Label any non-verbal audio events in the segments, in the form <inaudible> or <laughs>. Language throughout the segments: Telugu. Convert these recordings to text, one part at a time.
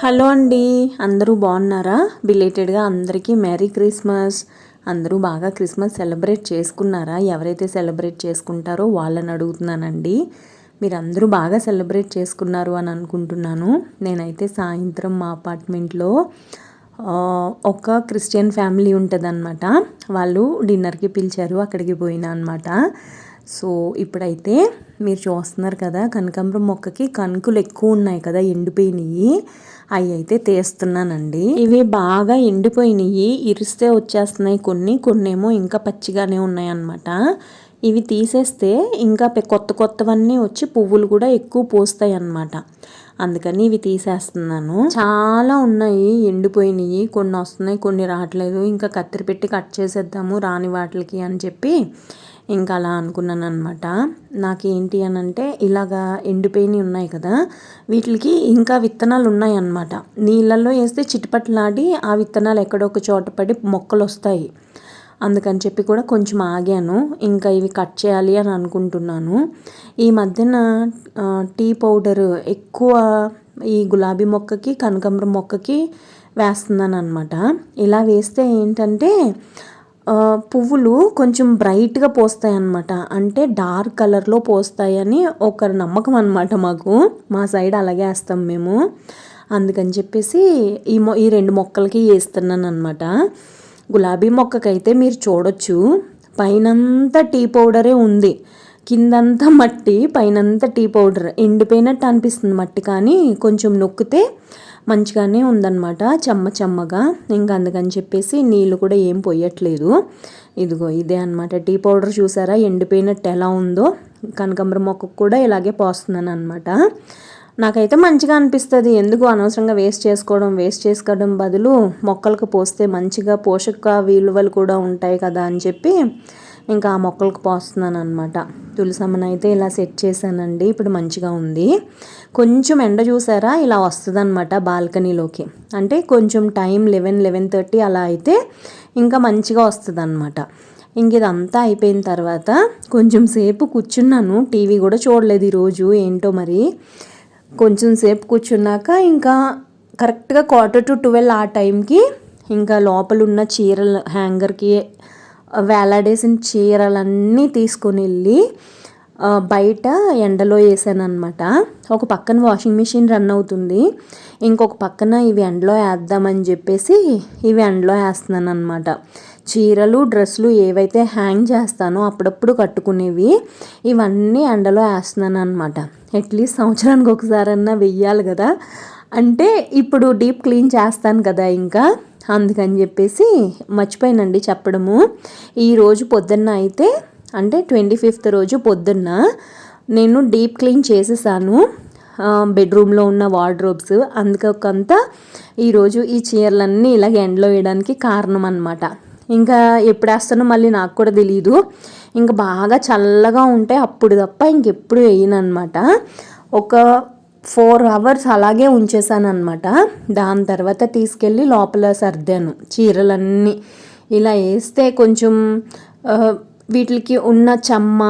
హలో అండి. అందరూ బాగున్నారా? బిలేటెడ్గా అందరికీ మ్యారీ క్రిస్మస్. అందరూ బాగా క్రిస్మస్ సెలబ్రేట్ చేసుకున్నారా? ఎవరైతే సెలబ్రేట్ చేసుకుంటారో వాళ్ళని అడుగుతున్నానండి. మీరు అందరూ బాగా సెలబ్రేట్ చేసుకున్నారు అని అనుకుంటున్నాను. నేనైతే సాయంత్రం మా అపార్ట్మెంట్లో ఒక క్రిస్టియన్ ఫ్యామిలీ ఉంటుందన్నమాట. వాళ్ళు డిన్నర్కి పిలిచారు అక్కడికి పోయినా అనమాట సో ఇప్పుడైతే మీరు చూస్తున్నారు కదా కనకాంబరం మొక్కకి కనుకులు ఎక్కువ ఉన్నాయి కదా ఎండిపోయినాయి. అవి అయితే తీస్తున్నానండి. ఇవి బాగా ఎండిపోయినాయి ఇరిస్తే వచ్చేస్తున్నాయి కొన్ని కొన్ని ఏమో ఇంకా పచ్చిగానే ఉన్నాయి అన్నమాట. ఇవి తీసేస్తే ఇంకా కొత్త కొత్తవన్నీ వచ్చి పువ్వులు కూడా ఎక్కువ పోస్తాయి అన్నమాట. అందుకని ఇవి తీసేస్తున్నాను. చాలా ఉన్నాయి ఎండిపోయినాయి కొన్ని వస్తున్నాయి కొన్ని రావట్లేదు. ఇంకా కత్తిరి పెట్టి కట్ చేసేద్దాము రాని వాటికి అని చెప్పి ఇంకా అలా అనుకున్నాను అనమాట నాకేంటి అని అంటే ఇలాగా ఎండిపోయినవి ఉన్నాయి కదా వీటికి ఇంకా విత్తనాలు ఉన్నాయి అన్నమాట నీళ్ళల్లో వేస్తే చిటిపట్లాడి ఆ విత్తనాలు ఎక్కడొక చోట పడి మొక్కలు వస్తాయి అందుకని చెప్పి కూడా కొంచెం ఆగాను. ఇంకా ఇవి కట్ చేయాలి అని అనుకుంటున్నాను. ఈ మధ్యన టీ పౌడర్ ఎక్కువ ఈ గులాబీ మొక్కకి కనకాంబరం మొక్కకి వేస్తున్నాను అనమాట ఇలా వేస్తే ఏంటంటే పువ్వులు కొంచెం బ్రైట్గా పోస్తాయి అన్నమాట అంటే డార్క్ కలర్లో పోస్తాయని ఒక నమ్మకం అనమాట మాకు. మా సైడ్ అలాగే వేస్తాం మేము. అందుకని చెప్పేసి ఈ మొ ఈ రెండు మొక్కలకి వేస్తున్నాను అనమాట గులాబీ మొక్కకైతే మీరు చూడొచ్చు. పైనంతా టీ పౌడరే ఉంది. కిందంతా మట్టి పైనంతా టీ పౌడర్. ఎండిపోయినట్టు అనిపిస్తుంది మట్టి కానీ కొంచెం నొక్కితే మంచిగానే ఉందన్నమాట. చెమ్మ చెమ్మగా. ఇంకా అందుకని చెప్పేసి నీళ్ళు కూడా ఏం పోయట్లేదు. ఇదిగో ఇదే అనమాట టీ పౌడర్ చూసారా? ఎండిపోయినట్టు ఎలా ఉందో. కనకంబర మొక్కకు కూడా ఇలాగే పోస్తున్నాను అనమాట నాకైతే మంచిగా అనిపిస్తుంది. ఎందుకు అనవసరంగా వేస్ట్ చేసుకోవడం వేస్ట్ చేసుకోవడం బదులు మొక్కలకు పోస్తే మంచిగా పోషక విలువలు కూడా ఉంటాయి కదా అని చెప్పి ఇంకా ఆ మొక్కలకు పోస్తున్నాను అనమాట తులసమ్మను అయితే ఇలా సెట్ చేశానండి. ఇప్పుడు మంచిగా ఉంది. కొంచెం ఎండ చూసారా? ఇలా వస్తుంది అనమాట బాల్కనీలోకి. అంటే కొంచెం టైం లెవెన్ లెవెన్ థర్టీ అలా అయితే ఇంకా మంచిగా వస్తుంది అనమాట ఇంక ఇదంతా అయిపోయిన తర్వాత కొంచెం సేపు కూర్చున్నాను. టీవీ కూడా చూడలేదు ఈరోజు. ఏంటో మరి కొంచెం సేపు కూర్చున్నాక ఇంకా కరెక్ట్గా క్వార్టర్ టు ట్వెల్వ్ ఆ టైంకి ఇంకా లోపల ఉన్న చీరలు హ్యాంగర్కి వేలాడేసిన చీరలన్నీ తీసుకొని వెళ్ళి బయట ఎండలో వేసాను అనమాట ఒక పక్కన వాషింగ్ మిషన్ రన్ అవుతుంది. ఇంకొక పక్కన ఇవి ఎండలో వేద్దామని చెప్పేసి ఇవి ఎండలో వేస్తున్నాను అనమాట చీరలు డ్రెస్సులు ఏవైతే హ్యాంగ్ చేస్తానో అప్పుడప్పుడు కట్టుకునేవి ఇవన్నీ ఎండలో వేస్తున్నాను అనమాట అట్లీస్ట్ సంవత్సరానికి ఒకసారన్నా వెయ్యాలి కదా. అంటే ఇప్పుడు డీప్ క్లీన్ చేస్తాను కదా ఇంకా. అందుకని చెప్పేసి మర్చిపోయినండి చెప్పడము. ఈరోజు పొద్దున్న అయితే అంటే ట్వంటీ ఫిఫ్త్ రోజు పొద్దున్న నేను డీప్ క్లీన్ చేసేసాను. బెడ్రూమ్లో ఉన్న వార్డ్రోబ్స్. అందుకొకంత ఈరోజు ఈ చీరలన్నీ ఇలాగ ఎండలో వేయడానికి కారణం అనమాట ఇంకా ఎప్పుడు వేస్తానో మళ్ళీ నాకు కూడా తెలియదు ఇంకా బాగా చల్లగా ఉంటే అప్పుడు తప్ప ఇంకెప్పుడు వేయనమాట ఒక ఫోర్ అవర్స్ అలాగే ఉంచేసాను అనమాట దాని తర్వాత తీసుకెళ్ళి లోపల సర్దాను చీరలన్నీ. ఇలా వేస్తే కొంచెం వీటికి ఉన్న చెమ్మ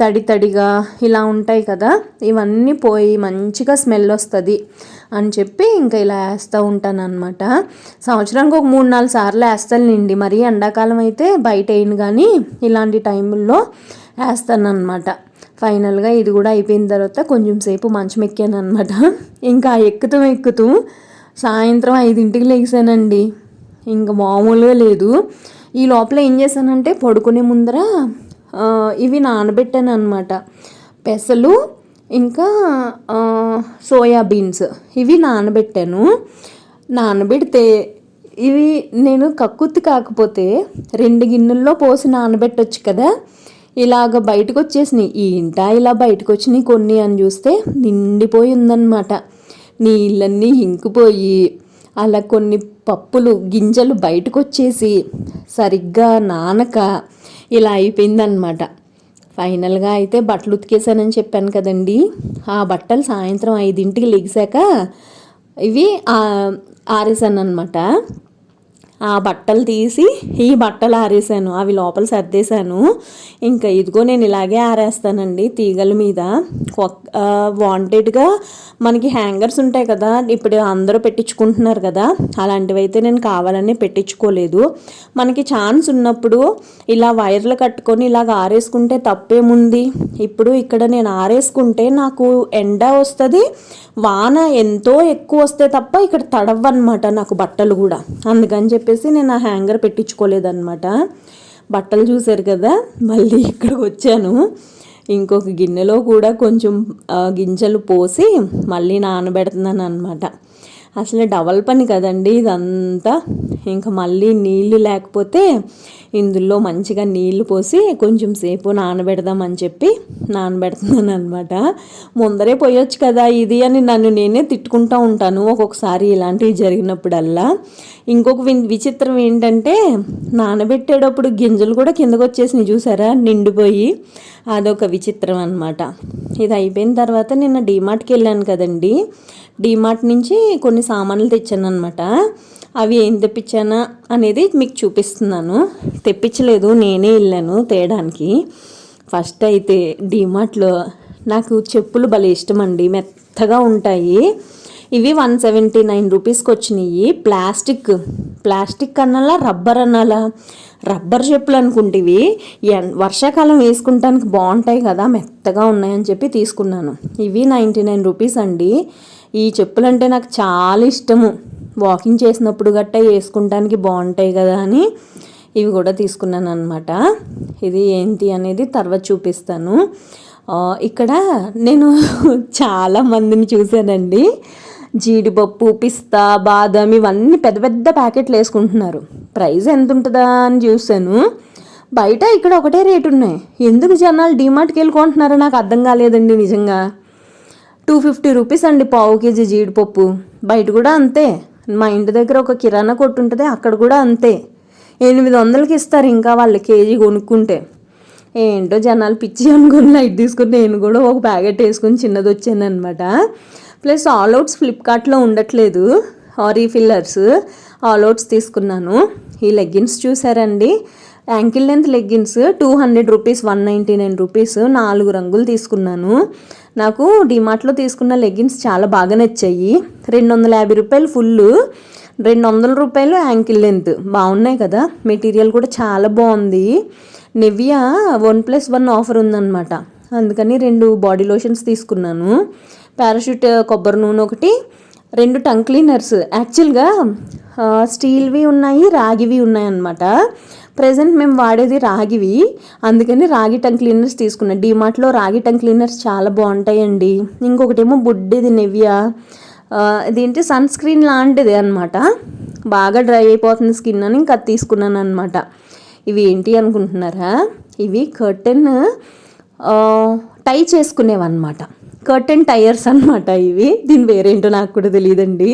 తడి తడిగా ఇలా ఉంటాయి కదా ఇవన్నీ పోయి మంచిగా స్మెల్ వస్తుంది. అని చెప్పి ఇంకా ఇలా వేస్తూ ఉంటాను అనమాట సంవత్సరానికి ఒక మూడు నాలుగు సార్లు వేస్తానండి మరి ఎండాకాలం అయితే బయట వేయను కానీ ఇలాంటి టైంలో వేస్తాను అనమాట ఫైనల్గా ఇది కూడా అయిపోయిన తర్వాత కొంచెం సేపు మంచం ఎక్కాను అనమాట ఇంకా ఎక్కుతూ ఎక్కుతూ సాయంత్రం ఐదింటికి లేచానండి. ఇంకా మామూలుగా లేదు. ఈ లోపల ఏం చేశానంటే పడుకునే ముందర ఇవి నానబెట్టాను అనమాట పెసలు ఇంకా సోయాబీన్స్ ఇవి నానబెట్టాను. నానబెడితే ఇవి నేను కక్కుత్తి కాకపోతే రెండు గిన్నెల్లో పోసి నానబెట్టొచ్చు కదా. ఇలాగ బయటకు వచ్చేసినాయి ఈ ఇంట ఇలా బయటకు వచ్చినాయి కొన్ని అని చూస్తే నిండిపోయి ఉందన్నమాట. నీళ్ళన్నీ ఇంకిపోయి అలా కొన్ని పప్పులు గింజలు బయటకు వచ్చేసి సరిగ్గా నానక ఇలా అయిపోయిందనమాట ఫైనల్గా అయితే బట్టలు ఉతికేసానని చెప్పాను కదండి. ఆ బట్టలు సాయంత్రం ఐదింటికి లెగిసాక ఇవి ఆరేసాను అనమాట ఆ బట్టలు తీసి ఈ బట్టలు ఆరేసాను అవి లోపల సర్దేశాను. ఇంకా ఇదిగో నేను ఇలాగే ఆరేస్తానండి తీగల మీద. వాంటెడ్గా మనకి హ్యాంగర్స్ ఉంటాయి కదా ఇప్పుడు అందరూ పెట్టించుకుంటున్నారు కదా అలాంటివి అయితే నేను కావాలని పెట్టించుకోలేదు. మనకి ఛాన్స్ ఉన్నప్పుడు ఇలా వైర్లు కట్టుకొని ఇలాగ ఆరేసుకుంటే తప్పేముంది? ఇప్పుడు ఇక్కడ నేను ఆరేసుకుంటే నాకు ఎండ వస్తుంది వాన ఎంతో ఎక్కువ వస్తే తప్ప ఇక్కడ తడవన్నమాట నాకు బట్టలు కూడా. అందుకని చెప్పేసి నేను ఆ హ్యాంగర్ పెట్టించుకోలేదన్నమాట. బట్టలు చూశారు కదా మళ్ళీ ఇక్కడికి వచ్చాను. ఇంకొక గిన్నెలో కూడా కొంచెం గింజలు పోసి మళ్ళీ నానబెడుతున్నాను అనమాట అసలు డబల్ పని కదండి ఇదంతా. ఇంకా మళ్ళీ నీళ్ళు లేకపోతే ఇందులో మంచిగా నీళ్ళు పోసి కొంచెం సేపు నానబెడదామని చెప్పి నానబెడుతున్నాను అనమాట ముందరే పోయొచ్చు కదా ఇది అని నన్ను నేనే తిట్టుకుంటూ ఉంటాను ఒక్కొక్కసారి ఇలాంటివి జరిగినప్పుడల్లా. ఇంకొక విచిత్రం ఏంటంటే నానబెట్టేటప్పుడు గింజలు కూడా కిందకు వచ్చేసి చూసారా? నిండిపోయి. అదొక విచిత్రం అనమాట ఇది అయిపోయిన తర్వాత నిన్న డీమార్ట్కి వెళ్ళాను కదండి. డీమార్ట్ నుంచి కొన్ని సామాన్లు తెచ్చాను అనమాట అవి ఏం తెప్పించానా అనేది మీకు చూపిస్తున్నాను. తెప్పించలేదు నేనే వెళ్ళాను తేయడానికి ఫస్ట్ అయితే డీమార్ట్లో నాకు చెప్పులు భలే ఇష్టం అండి మెత్తగా ఉంటాయి. ఇవి వన్ సెవెంటీ నైన్ రూపీస్కి వచ్చినాయి. ప్లాస్టిక్ ప్లాస్టిక్ అన్నలా రబ్బర్ అనాలా రబ్బర్ చెప్పులు అనుకుంటేవి వర్షాకాలం వేసుకుంటానికి బాగుంటాయి కదా మెత్తగా ఉన్నాయని చెప్పి తీసుకున్నాను. ఇవి నైంటీ నైన్ రూపీస్ అండి. ఈ చెప్పులంటే నాకు చాలా ఇష్టము. వాకింగ్ చేసినప్పుడు గట్టా వేసుకుంటానికి బాగుంటాయి కదా అని ఇవి కూడా తీసుకున్నాను అనమాట ఇది ఏంటి అనేది తర్వాత చూపిస్తాను. ఇక్కడ నేను <laughs> చాలా మందిని చూశానండి. జీడిపప్పు పిస్తా బాదం ఇవన్నీ పెద్ద పెద్ద ప్యాకెట్లు వేసుకుంటున్నారు. ప్రైస్ ఎంత ఉంటుందా అని చూశాను. బయట ఇక్కడ ఒకటే రేటు ఉన్నాయి ఎందుకు జనాలు డిమార్ట్కి వెళ్ళుకుంటున్నారో నాకు అర్థం కాలేదండి నిజంగా. టూ ఫిఫ్టీ రూపీస్ అండి పావు కేజీ జీడిపప్పు. బయట కూడా అంతే. మా ఇంటి దగ్గర ఒక కిరాణా కొట్టు ఉంటుంది అక్కడ కూడా అంతే. ఎనిమిది వందలకి ఇస్తారు ఇంకా వాళ్ళు కేజీ కొనుక్కుంటే. ఏంటో జనాలు పిచ్చి అనుకుని లైట్ తీసుకుని నేను కూడా ఒక ప్యాకెట్ వేసుకుని చిన్నది వచ్చాను అనమాట ప్లస్ ఆల్ అవుట్స్ ఫ్లిప్కార్ట్లో ఉండట్లేదు ఆరీ ఫిల్లర్స్. ఆల్ అవుట్స్ తీసుకున్నాను. ఈ లెగ్గిన్స్ చూసారండి? Ankle length leggings two hundred rupees one ninety nine rupees నాలుగు రంగులు తీసుకున్నాను. నాకు డిమార్ట్లో తీసుకున్న లెగ్గిన్స్ చాలా బాగా నచ్చాయి. రెండు వందల యాభై రూపాయలు ఫుల్ రెండు వందల రూపాయలు యాంకిల్ లెంత్ బాగున్నాయి కదా? మెటీరియల్ కూడా చాలా బాగుంది. Nivea one plus one offer ఉందన్నమాట. అందుకని రెండు బాడీ లోషన్స్ తీసుకున్నాను. పారాషూట్ కొబ్బరి నూనె ఒకటి రెండు టంగ్ క్లీనర్స్ యాక్చువల్గా స్టీల్వి ఉన్నాయి రాగివి ఉన్నాయి అన్నమాట ప్రజెంట్ మేము వాడేది రాగివి. అందుకని రాగి టంగ్ క్లీనర్స్ తీసుకున్నాం. డిమార్ట్లో రాగి టంగ్ క్లీనర్స్ చాలా బాగుంటాయండి. ఇంకొకటేమో బుడ్డిది నెవ్యా. ఇదేంటి సన్ స్క్రీన్ లాంటిది అనమాట బాగా డ్రై అయిపోతుంది స్కిన్ అని ఇంకా తీసుకున్నాను అనమాట ఇవి ఏంటి అనుకుంటున్నారా? ఇవి కర్టెన్ టై చేసుకునేవన్నమాట. కర్టెన్ టైర్స్ అనమాట ఇవి. దీని వేరేంటో నాకు కూడా తెలియదండి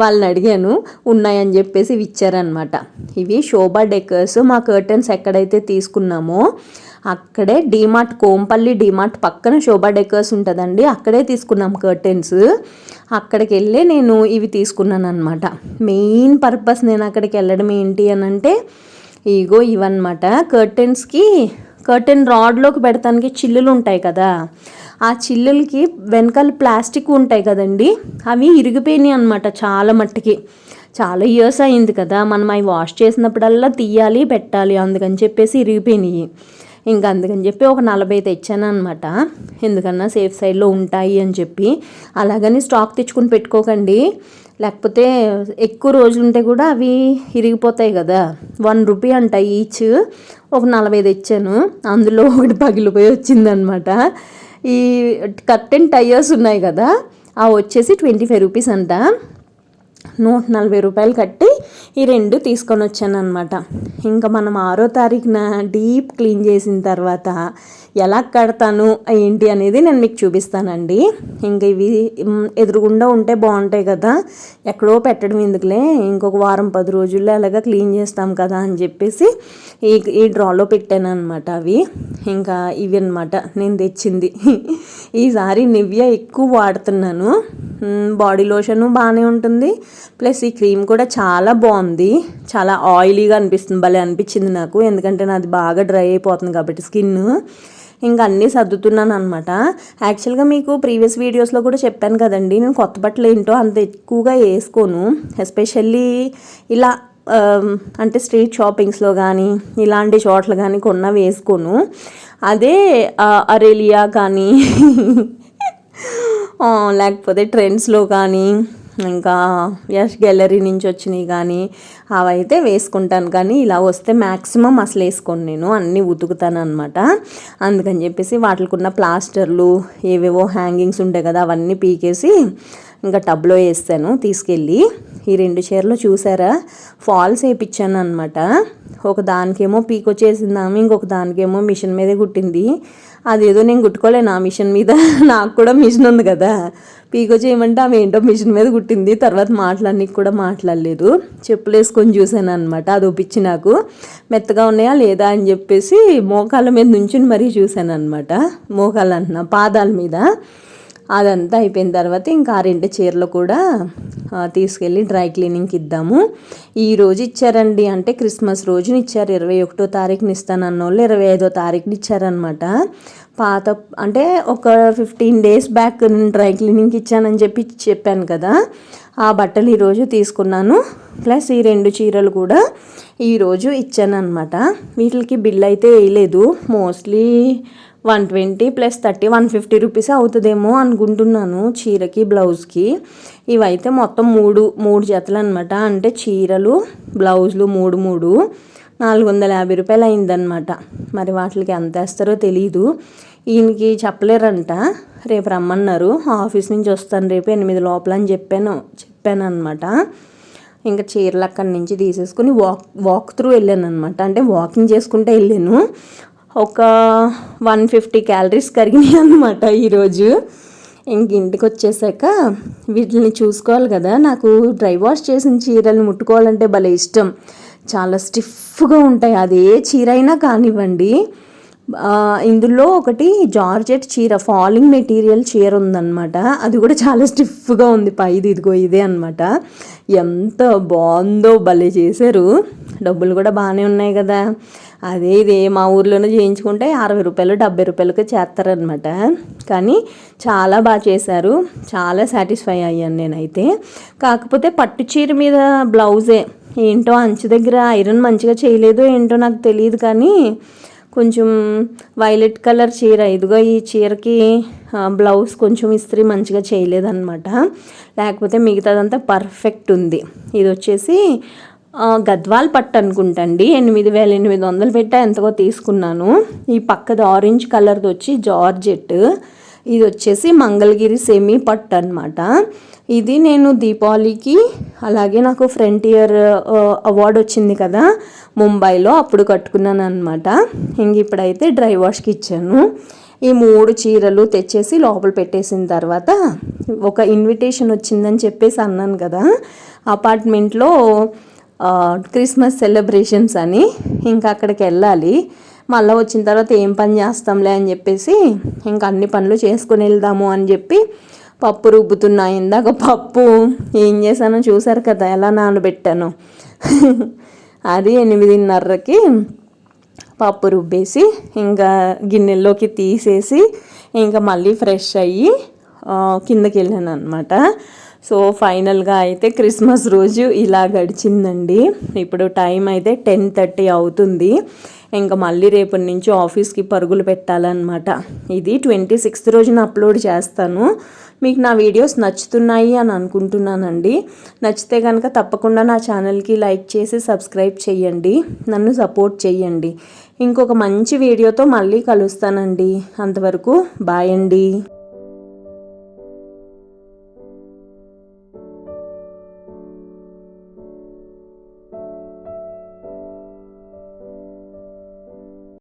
వాళ్ళని అడిగాను ఉన్నాయని చెప్పేసి ఇవి ఇచ్చారనమాట ఇవి శోభా డెకర్స్. మా కర్టెన్స్ ఎక్కడైతే తీసుకున్నామో అక్కడే డీమార్ట్ కోంపల్లి డీమార్ట్ పక్కన శోభా డెకర్స్ ఉంటుందండి. అక్కడే తీసుకున్నాం కర్టెన్స్ అక్కడికి వెళ్ళి నేను ఇవి తీసుకున్నాను అనమాట మెయిన్ పర్పస్ నేను అక్కడికి వెళ్ళడం ఏంటి అని అంటే ఇగో ఇవన్నమాట. కర్టెన్స్కి కర్టెన్ రాడ్లోకి పెడతానికి చిల్లులు ఉంటాయి కదా. ఆ చిల్లులకి వెనకాల ప్లాస్టిక్ ఉంటాయి కదండి. అవి ఇరిగిపోయినాయి అనమాట చాలా మట్టికి. చాలా ఇయర్స్ అయింది కదా. మనం అవి వాష్ చేసినప్పుడల్లా తీయాలి పెట్టాలి అందుకని చెప్పేసి ఇరిగిపోయినాయి. ఇంకా అందుకని చెప్పి ఒక నలభై తెచ్చాను అనమాట ఎందుకన్నా సేఫ్ సైడ్లో ఉంటాయి అని చెప్పి. అలాగని స్టాక్ తెచ్చుకుని పెట్టుకోకండి. లేకపోతే ఎక్కువ రోజులు ఉంటే కూడా అవి ఇరిగిపోతాయి కదా. వన్ రూపీ అంట ఈచ్. ఒక నలభై తెచ్చాను. అందులో ఒకటి పగిలిపోయి వచ్చిందనమాట ఈ కర్టెన్ టైర్స్ ఉన్నాయి కదా. అవి వచ్చేసి ట్వంటీ ఫైవ్ రూపీస్ అంట. నూట నలభై రూపాయలు కట్టి ఈ రెండు తీసుకొని వచ్చాను అనమాట ఇంకా మనం ఆరో తారీఖున డీప్ క్లీన్ చేసిన తర్వాత ఎలా కడతాను ఏంటి అనేది నేను మీకు చూపిస్తానండి. ఇంకా ఇవి ఎదురుగుండా ఉంటే బాగుంటాయి కదా. ఎక్కడో పెట్టడం ఎందుకులే ఇంకొక వారం పది రోజుల్లో అలాగా క్లీన్ చేస్తాం కదా అని చెప్పేసి ఈ ఈ డ్రాలో పెట్టాను అనమాట అవి. ఇంకా ఇవి అనమాట నేను తెచ్చింది. ఈసారి నివ్య ఎక్కువ వాడుతున్నాను. బాడీ లోషన్ బాగానే ఉంటుంది. ప్లస్ ఈ క్రీమ్ కూడా చాలా బాగుంది. చాలా ఆయిలీగా అనిపిస్తుంది భలే అనిపించింది నాకు. ఎందుకంటే నాది బాగా డ్రై అయిపోతుంది కాబట్టి స్కిన్. ఇంకా అన్నీ సర్దుతున్నాను అనమాట యాక్చువల్గా మీకు ప్రీవియస్ వీడియోస్లో కూడా చెప్పాను కదండి నేను కొత్త బట్టలు ఏంటో అంత ఎక్కువగా వేసుకోను. ఎస్పెషల్లీ ఇలా అంటే స్ట్రీట్ షాపింగ్స్లో కానీ ఇలాంటి చోట్ల కానీ కొన్న వేసుకోను. అదే అరేలియా కానీ <laughs> లేకపోతే ట్రెండ్స్లో కానీ ఇంకా యష్ గ్యాలరీ నుంచి వచ్చినాయి కానీ అవైతే వేసుకుంటాను. కానీ ఇలా వస్తే మ్యాక్సిమం అసలు వేసుకోను నేను. అన్నీ ఉతుకుతాను అనమాట అందుకని చెప్పేసి వాటికున్న ప్లాస్టర్లు ఏవేవో హ్యాంగింగ్స్ ఉంటాయి కదా అవన్నీ పీకేసి ఇంకా టబ్లో వేస్తాను తీసుకెళ్ళి. ఈ రెండు చీరలు చూసారా? ఫాల్స్ వేయించాను అనమాట ఒక దానికేమో పీక్ వచ్చేసిందాము ఇంకొక దానికేమో మిషన్ మీదే కుట్టింది. అదేదో నేను కుట్టుకోలేను ఆ మిషన్ మీద. <laughs> నాకు కూడా మిషన్ ఉంది కదా. పీకో చేయమంటే ఆమె ఏంటో మిషన్ మీద కుట్టింది. తర్వాత మాట్లాడడానికి కూడా మాట్లాడలేదు. చెప్పులు వేసుకొని చూశాను అనమాట అది ఒప్పించి నాకు మెత్తగా ఉన్నాయా లేదా అని చెప్పేసి మోకాళ్ళ మీద నుంచుని మరీ చూశాను అనమాట మోకాళ్ళు అంటున్నా పాదాల మీద. అదంతా అయిపోయిన తర్వాత ఇంకా ఆ రెండు చీరలు కూడా తీసుకెళ్ళి డ్రై క్లీనింగ్కి ఇద్దాము. ఈ రోజు ఇచ్చారండి. అంటే క్రిస్మస్ రోజున ఇచ్చారు. ఇరవై ఒకటో తారీఖుని ఇస్తానన్న వాళ్ళు ఇరవై ఐదో తారీఖుని ఇచ్చారనమాట పాత అంటే ఒక ఫిఫ్టీన్ డేస్ బ్యాక్ నేను డ్రై క్లీనింగ్కి ఇచ్చానని చెప్పి చెప్పాను కదా. ఆ బట్టలు ఈరోజు తీసుకున్నాను. ప్లస్ ఈ రెండు చీరలు కూడా ఈరోజు ఇచ్చాను వీటికి బిల్ అయితే వేయలేదు. Mostly one twenty plus thirty one fifty rupees అవుతుందేమో అనుకుంటున్నాను చీరకి బ్లౌజ్కి. ఇవైతే మొత్తం మూడు మూడు జతలు అనమాట అంటే చీరలు బ్లౌజులు మూడు మూడు. నాలుగు వందల యాభై రూపాయలు అయిందనమాట మరి వాటికి ఎంత వేస్తారో తెలీదు. ఈయనకి చెప్పలేరంట. రేపు రమ్మన్నారు. ఆఫీస్ నుంచి వస్తాను రేపు ఎనిమిది లోపల అని చెప్పాను. చెప్పాను అనమాట ఇంకా చీరలు అక్కడి నుంచి తీసేసుకుని వాక్ వాక్ త్రూ వెళ్ళాను అనమాట అంటే వాకింగ్ చేసుకుంటే వెళ్ళాను. ఒక వన్ ఫిఫ్టీ క్యాలరీస్ కరిగినాయి అనమాట ఈరోజు. ఇంక ఇంటికి వచ్చేసాక వీటిని చూసుకోవాలి కదా. నాకు డ్రై వాష్ చేసిన చీరలు ముట్టుకోవాలంటే భలే ఇష్టం. చాలా స్టిఫ్గా ఉంటాయి. అదే చీర అయినా కానివ్వండి ఇందులో ఒకటి జార్జెట్ చీర ఫాలింగ్ మెటీరియల్ చీర ఉందన్నమాట. అది కూడా చాలా స్టిఫ్గా ఉంది. పైది ఇదిగో ఇదే అనమాట ఎంత బాగుందో భలే చేశారు. డబ్బులు కూడా బాగానే ఉన్నాయి కదా. అదే ఇదే మా ఊర్లోనే చేయించుకుంటే అరవై రూపాయలు డెబ్బై రూపాయలకి చేస్తారనమాట కానీ చాలా బాగా చేశారు. చాలా సాటిస్ఫై అయ్యాను నేనైతే. కాకపోతే పట్టు చీర మీద బ్లౌజే. ఏంటో అంచు దగ్గర ఐరన్ మంచిగా చేయలేదు ఏంటో నాకు తెలియదు కానీ కొంచెం వైలెట్ కలర్ చీర ఇదిగో ఈ చీరకి బ్లౌజ్ కొంచెం ఇస్త్రీ మంచిగా చేయలేదన్నమాట. లేకపోతే మిగతాదంతా పర్ఫెక్ట్ ఉంది. ఇది వచ్చేసి గద్వాల్ పట్టు అనుకుంటండి. ఎనిమిది వేల ఎనిమిది వందలు పెట్టా ఎంతగో తీసుకున్నాను. ఈ పక్కది ఆరెంజ్ కలర్ది వచ్చి జార్జెట్. ఇది వచ్చేసి మంగళగిరి సెమీ పట్టు అనమాట ఇది నేను దీపావళికి అలాగే నాకు ఫ్రంట్ ఇయర్ అవార్డు వచ్చింది కదా ముంబైలో అప్పుడు కట్టుకున్నాను అనమాట ఇంక ఇప్పుడైతే డ్రై వాష్కి ఇచ్చాను. ఈ మూడు చీరలు తెచ్చేసి లోపల పెట్టేసిన తర్వాత ఒక ఇన్విటేషన్ వచ్చిందని చెప్పేసి అన్నాను కదా అపార్ట్మెంట్లో క్రిస్మస్ సెలబ్రేషన్స్ అని ఇంకా అక్కడికి వెళ్ళాలి. మళ్ళీ వచ్చిన తర్వాత ఏం పని చేస్తాంలే అని చెప్పేసి ఇంకా అన్ని పనులు చేసుకుని వెళ్దాము అని చెప్పి పప్పు రుబ్బుతున్నా ఇందాక పప్పు ఏం చేశానో చూసారు కదా ఎలా నానబెట్టాను. అది ఎనిమిదిన్నరకి పప్పు రుబ్బేసి ఇంకా గిన్నెల్లోకి తీసేసి ఇంకా మళ్ళీ ఫ్రెష్ అయ్యి కిందకి వెళ్ళాను అనమాట సో ఫైనల్గా అయితే క్రిస్మస్ రోజు ఇలా గడిచిందండి. ఇప్పుడు టైం అయితే టెన్ థర్టీ అవుతుంది. ఇంకా మళ్ళీ రేపటి నుంచి ఆఫీస్కి పరుగులు పెట్టాలన్నమాట. ఇది ట్వంటీ సిక్స్త్ రోజున అప్లోడ్ చేస్తాను. మీకు నా వీడియోస్ నచ్చుతున్నాయి అని అనుకుంటున్నానండి. నచ్చితే కనుక తప్పకుండా నా ఛానల్కి లైక్ చేసి సబ్స్క్రైబ్ చేయండి నన్ను సపోర్ట్ చేయండి ఇంకొక మంచి వీడియోతో మళ్ళీ కలుస్తానండి. అంతవరకు బాయ్ అండి.